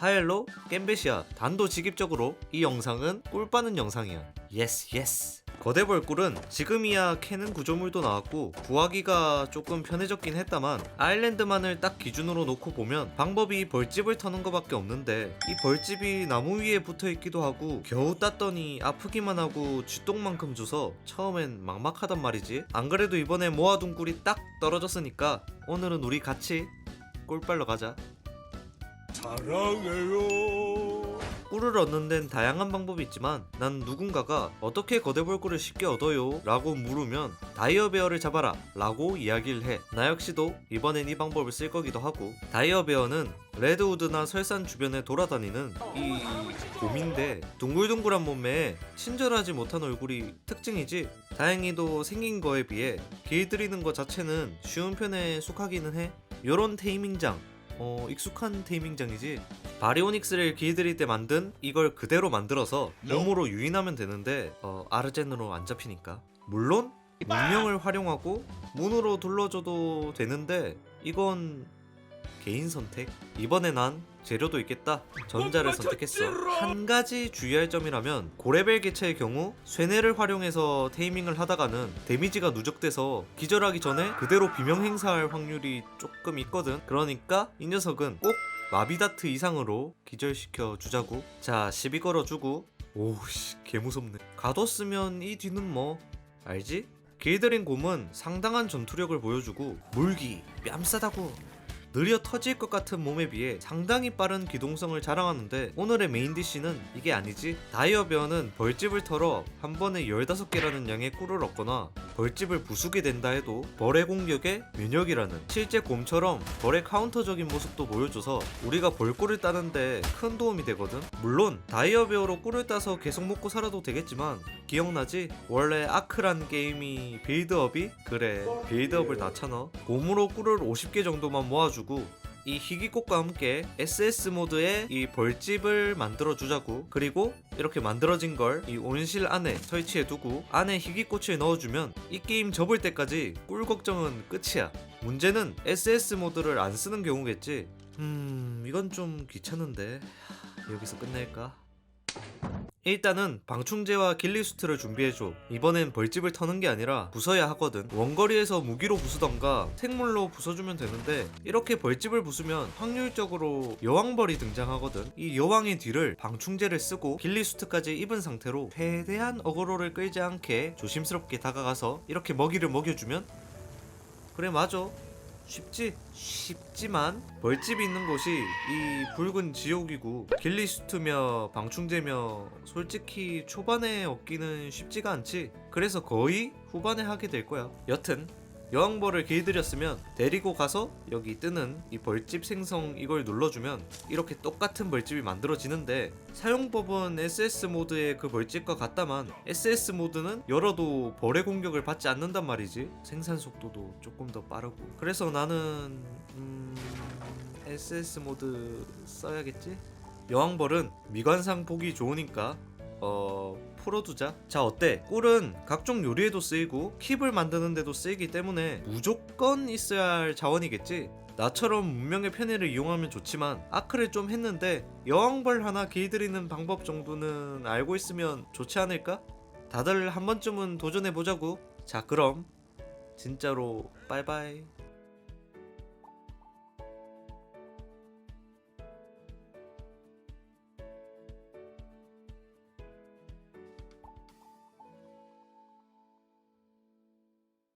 하엘로 겜베시아 단도직입적으로 이 영상은 꿀 빠는 영상이야. 예스 예스 거대 벌 꿀은 지금이야 캐는 구조물도 나왔고 구하기가 조금 편해졌긴 했다만 아일랜드만을 딱 기준으로 놓고 보면 방법이 벌집을 터는 것밖에 없는데 이 벌집이 나무 위에 붙어 있기도 하고 겨우 땄더니 아프기만 하고 쥐똥만큼 줘서 처음엔 막막하단 말이지. 안 그래도 이번에 모아둔 꿀이 딱 떨어졌으니까 오늘은 우리 같이 꿀 빨러 가자 사랑해요. 꿀을 얻는 데는 다양한 방법이 있지만 난 누군가가 어떻게 거대볼 꿀을 쉽게 얻어요? 라고 물으면 다이어베어를 잡아라 라고 이야기를 해. 나 역시도 이번엔 이 방법을 쓸 거기도 하고 다이어베어는 레드우드나 설산 주변에 돌아다니는 이 곰인데 둥글둥글한 몸매에 친절하지 못한 얼굴이 특징이지 다행히도 생긴 거에 비해 길들이는 것 자체는 쉬운 편에 속하기는 해. 요런 테이밍장 어 익숙한 테이밍장이지. 바리오닉스를 길들일 때 만든 이걸 그대로 만들어서 몸으로 유인하면 되는데 어 아르젠으로 안 잡히니까. 물론 문명을 활용하고 문으로 둘러줘도 되는데 이건 개인 선택? 이번에 난 재료도 있겠다. 전자를 선택했어. 한 가지 주의할 점이라면 고레벨 개체의 경우 쇠뇌를 활용해서 테이밍을 하다가는 데미지가 누적돼서 기절하기 전에 그대로 비명 행사할 확률이 조금 있거든. 그러니까 이 녀석은 꼭 마비다트 이상으로 기절시켜 주자고. 자 시비 걸어주고. 오우씨 개무섭네. 가뒀으면 이 뒤는 뭐 알지? 길들인 곰은 상당한 전투력을 보여주고 물기 뺨싸다고 느려 터질 것 같은 몸에 비해 상당히 빠른 기동성을 자랑하는데 오늘의 메인 디쉬는 이게 아니지. 다이어베어는 벌집을 털어 한 번에 15개라는 양의 꿀을 얻거나 벌집을 부수게 된다 해도 벌의 공격에 면역이라는 실제 곰처럼 벌의 카운터적인 모습도 보여줘서 우리가 벌꿀을 따는데 큰 도움이 되거든 물론 다이어 베어로 꿀을 따서 계속 먹고 살아도 되겠지만 기억나지? 원래 아크란 게임이 빌드업이? 그래 빌드업을 낳잖아 곰으로 꿀을 50개 정도만 모아주고 이 희귀꽃과 함께 SS 모드의 이 벌집을 만들어 주자고. 그리고 이렇게 만들어진 걸 이 온실 안에 설치해 두고 안에 희귀꽃을 넣어주면 이 게임 접을 때까지 꿀 걱정은 끝이야. 문제는 SS 모드를 안 쓰는 경우겠지. 음 이건 좀 귀찮은데. 하, 여기서 끝낼까? 일단은 방충제와 길리수트를 준비해줘. 이번엔 벌집을 터는 게 아니라 부숴야 하거든. 원거리에서 무기로 부수던가 생물로 부숴주면 되는데 이렇게 벌집을 부수면 확률적으로 여왕벌이 등장하거든. 이 여왕의 뒤를 방충제를 쓰고 길리수트까지 입은 상태로 최대한 어그로를 끌지 않게 조심스럽게 다가가서 이렇게 먹이를 먹여주면 그래 맞아. 쉽지? 쉽지만 벌집이 있는 곳이 이 붉은 지옥이고 길리슈트며 방충제며 솔직히 초반에 얻기는 쉽지가 않지 그래서 거의 후반에 하게 될 거야 여튼 여왕벌을 길들였으면 데리고 가서 여기 뜨는 이 벌집 생성 이걸 눌러주면 이렇게 똑같은 벌집이 만들어지는데 사용법은 SS 모드의 그 벌집과 같다만 SS 모드는 열어도 벌의 공격을 받지 않는단 말이지 생산 속도도 조금 더 빠르고 그래서 나는 음... SS 모드 써야겠지? 여왕벌은 미관상 보기 좋으니까 어 풀어두자? 자 어때? 꿀은 각종 요리에도 쓰이고 킵을 만드는 데도 쓰이기 때문에 무조건 있어야 할 자원이겠지? 나처럼 문명의 편의를 이용하면 좋지만 아크를 좀 했는데 여왕벌 하나 길들이는 방법 정도는 알고 있으면 좋지 않을까? 다들 한 번쯤은 도전해보자고. 자 그럼 진짜로 빠이빠이